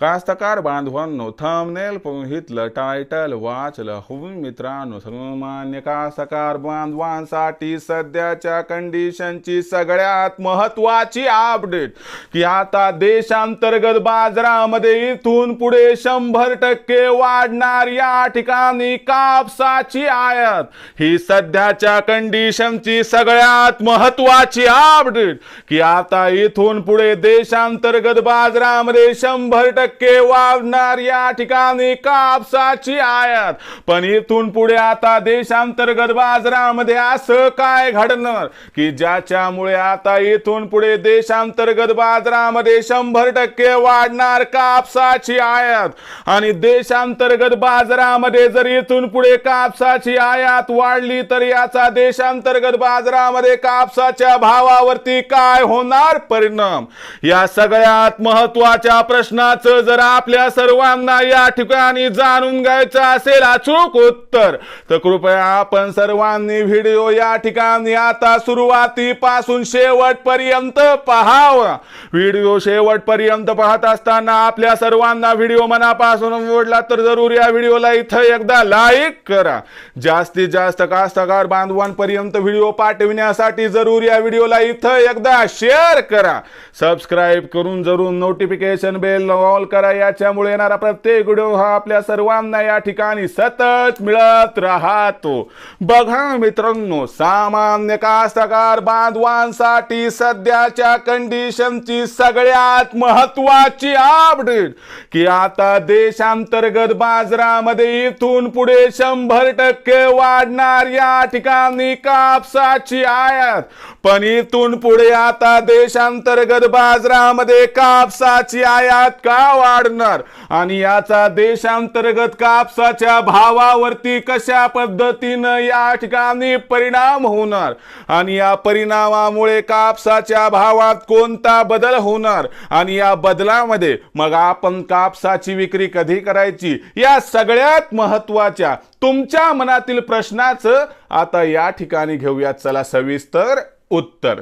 कास्तकार बांधवांनो thumbnail पोहितलं title वाचलं. होऊन मित्रांनो सर्वमान्य कास्तकार बांधवांसाठी सध्याच्या कंडिशनची सगळ्यात महत्वाची अपडेट की आता देशांतर्गत बाजारामध्ये इथून पुढे शंभर टक्के वाढणार या ठिकाणी कापसाची आयात. ही सध्याच्या कंडिशनची सगळ्यात महत्वाची अपडेट की आता इथून पुढे देशांतर्गत बाजारामध्ये शंभर टक्के वाढणार या ठिकाणी कापसाची आयात. पण इथून पुढे आता देशांतर्गत बाजारामध्ये असं काय घडणार? की ज्याच्यामुळे आता इथून पुढे देशांतर्गत बाजारामध्ये शंभर टक्के वाढणार कापसाची आयात? आणि देशांतर्गत बाजारामध्ये जर इथून पुढे कापसाची आयात वाढली तर याचा देशांतर्गत बाजारामध्ये कापसाच्या भावावरती काय होणार परिणाम? या सगळ्यात महत्त्वाच्या प्रश्नाचं जर आपल्या सर्वांना या ठिकाणी जाणून घ्यायचं असेल अचूक उत्तर. तर कृपया आपण सर्वांनी व्हिडिओ या ठिकाणी आता सुरुवातीपासून शेवटपर्यंत पहावा. व्हिडिओ शेवटपर्यंत पाहत असताना आपल्या सर्वांना व्हिडिओ मनापासून आवडला तर जरूर या व्हिडिओला इथं एकदा लाईक करा. जास्तीत जास्त कास्तकार बांधवांपर्यंत व्हिडिओ पाठविण्यासाठी जरूर या व्हिडिओला इथं एकदा शेअर करा. सबस्क्राईब करून जरूर नोटिफिकेशन बेल ऑल करा याच्यामुळे येणारा प्रत्येक व्हिडिओ हा आपल्या सर्वांना या ठिकाणी सतत मिळत राहतो. बघा मित्रांनो सामान्य कास्तकार बांधवांसाठी सध्याच्या कंडिशनची सगळ्यात महत्वाची अपडेट की आता देशांतर्गत बाजारामध्ये इथून पुढे शंभर टक्के वाढणार या ठिकाणी कापसाची आयात. पण इथून पुढे आता देशांतर्गत बाजारामध्ये कापसाची आयात का वाढणार? आणि याचा देशांतर्गत कापसाच्या भावावरती कशा पद्धतीनं या ठिकाणी परिणाम होणार? आणि या परिणामामुळे कापसाच्या भावात कोणता बदल होणार? आणि या बदलामध्ये मग आपण कापसाची विक्री कधी करायची? या सगळ्यात महत्त्वाच्या तुमच्या मनातील प्रश्नाचं आता या ठिकाणी घेऊयात. चला सविस्तर उत्तर.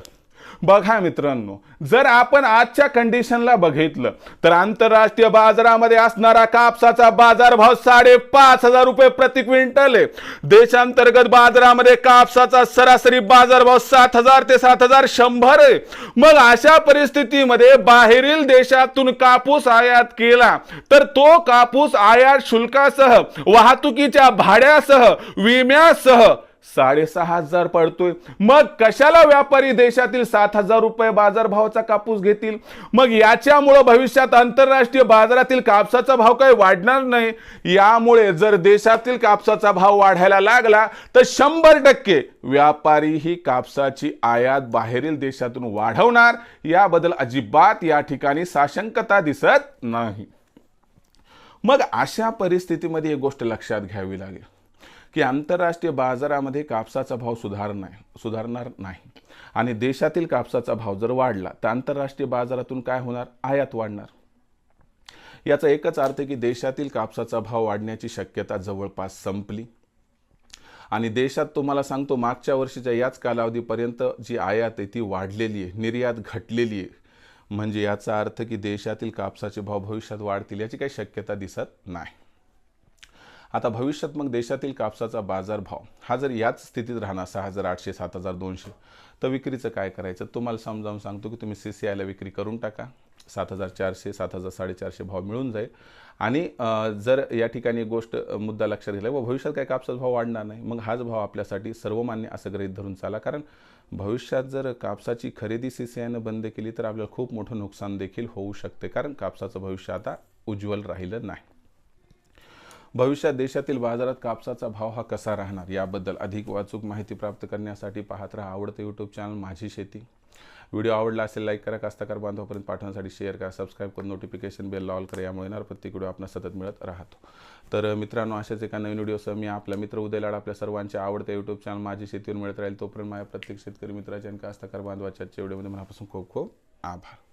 बघा मित्रांनो जर आपण आजच्या कंडिशनला बघितलं तर आंतरराष्ट्रीय बाजारामध्ये असणारा कापसाचा बाजारभाव साडेपाच हजार रुपये प्रति क्विंटल आहे. देशांतर्गत बाजारामध्ये कापसाचा सरासरी बाजारभाव सात हजार ते सात हजार शंभर आहे. मग अशा परिस्थितीमध्ये बाहेरील देशातून कापूस आयात केला तर तो कापूस आयात शुल्कासह वाहतुकीच्या भाड्यासह विम्यासह साडेसहा हजार पडतोय. मग कशाला व्यापारी देशातील सात हजार रुपये बाजारभावाचा कापूस घेतील? मग याच्यामुळं भविष्यात आंतरराष्ट्रीय बाजारातील कापसाचा भाव काही वाढणार नाही? यामुळे जर देशातील कापसाचा भाव वाढायला लागला तर शंभर टक्के व्यापारी ही कापसाची आयात बाहेरील देशातून वाढवणार. याबद्दल अजिबात या ठिकाणी साशंकता दिसत नाही. मग अशा परिस्थितीमध्ये एक गोष्ट लक्षात घ्यावी लागेल. की आंतरराष्ट्रीय बाजारामध्ये कापसाचा भाव सुधार नाही सुधारणार नाही. आणि देशातील कापसाचा भाव जर वाढला तर आंतरराष्ट्रीय बाजारातून काय होणार? आयात वाढणार. याचा एकच अर्थ की देशातील कापसाचा भाव वाढण्याची शक्यता जवळपास संपली. आणि देशात तुम्हाला सांगतो मागच्या वर्षीच्या याच कालावधीपर्यंत जी आयात आहे ती वाढलेली आहे निर्यात घटलेली आहे. म्हणजे याचा अर्थ की देशातील कापसाचे भाव भविष्यात वाढतील याची काही शक्यता दिसत नाही. आता भविष्यात मग देशातील कापसाचा बाजारभाव हा जर याच स्थितीत राहणार सहा हजार आठशे सात हजार दोनशे तर विक्रीचं काय करायचं? तुम्हाला समजावून सांगतो की तुम्ही सी सी आयला विक्री करून टाका. सात हजार चारशे सात हजार साडेचारशे भाव मिळून जाईल. आणि जर या ठिकाणी गोष्ट मुद्दा लक्षात घेतला व भविष्यात काय कापसाचा भाव वाढणार नाही मग हाच भाव आपल्यासाठी सर्वमान्य असं गृहीत धरून चाला. कारण भविष्यात जर कापसाची खरेदी सी सी आयनं बंद केली तर आपल्याला खूप मोठं नुकसान देखील होऊ शकते. कारण कापसाचं भविष्य आता उज्ज्वल राहिलं नाही. भविष्यात देशातील बाजारात कापसाचा भाव हा कसा राहणार? याबद्दल अधिक वाचूक माहिती प्राप्त करण्यासाठी पाहत राहा आवडतं यूट्यूब चॅनल माझी शेती. व्हिडिओ आवडला असेल लाईक करा. कास्तकार बांधवापर्यंत पाठवण्यासाठी शेअर करा. सबस्क्राईब करून नोटिफिकेशन बेल ऑल करा. यामुळे येणार प्रत्येक व्हिडिओ आपण सतत मिळत राहतो. तर मित्रांनो अशाच एका नवीन व्हिडिओसह मी आपला मित्र उदय लाड आपल्या सर्वांच्या आवडत्या यूट्यूब चॅनल माझी शेतीवर मिळत राहील तोपर्यंत माझ्या प्रत्येक शेतकरी मित्राच्या आणि कास्तकार बांधवाच्या व्हिडिओमध्ये मनापासून खूप खूप आभार.